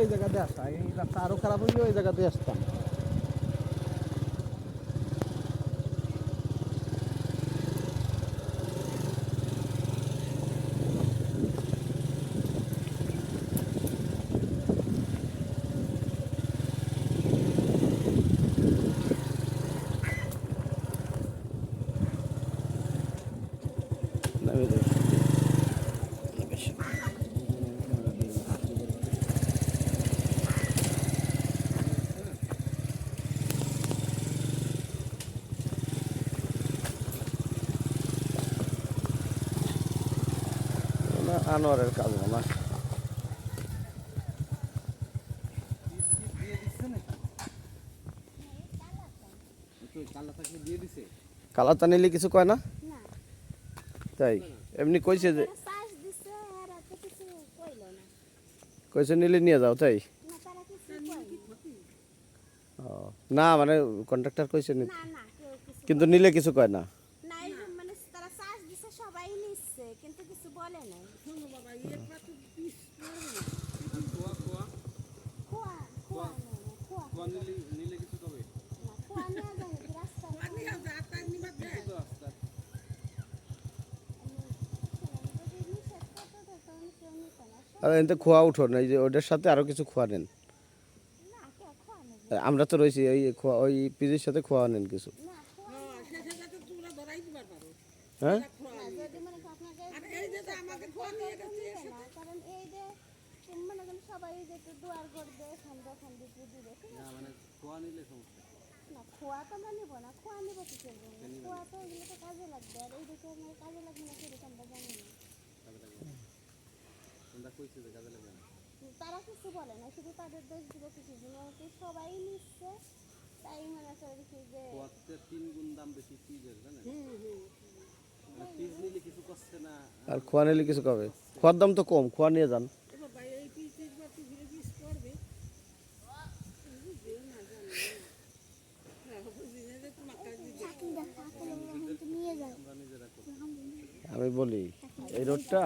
ওই জায়গাতে আসা এই রাস্তা আরও খারাপ হইলে ওই জায়গাতে আসতাম নামিয়ে দেবে। না, আনোয়ারের কাজ না কালাতা নিলে কিছু কয় না? তাই এমনি কইছে যে কইছে নিলে নিয়ে যাও তাই? না মানে কন্ট্রাক্টর কইছে কিন্তু নিলে কিছু কয় না না এই যে মানে তারা চাষ দিছে সবাই নিচ্ছে কিন্তু কিছু বলে নাই খোয়া খোয়া নেই না, খোয়া না, খোয়া নেওয়া যায় না, রাস্তা যদি নিষেধ করতো তো তখন কেউ নিত না। আর এতে খোয়া উঠো না, এই যে ওটার সাথে আরও কিছু খোয়া নেন। আমরা তো রয়েছি ওই খোয়া, ওই পিজির সাথে খোয়া নেন কিছু। হ্যাঁ? মনে করবে খোয়া তো নিবো না, খোয়া নিবো কিসের জন্য খোয়া তো এগুলো তো কাজে লাগবে, আর এই দেখে আমার কাজে লাগবে না জানি না। তারা কিছু বলে না শুধু তাদের দোষ দিব কিছু সবাই নিচ্ছে। তাই মনে করে কি যে আর খোয়া নিলে কিছু কবে খোয়ার দাম তো কম খোয়া নিয়ে যান। আমি বলি এই রোডটা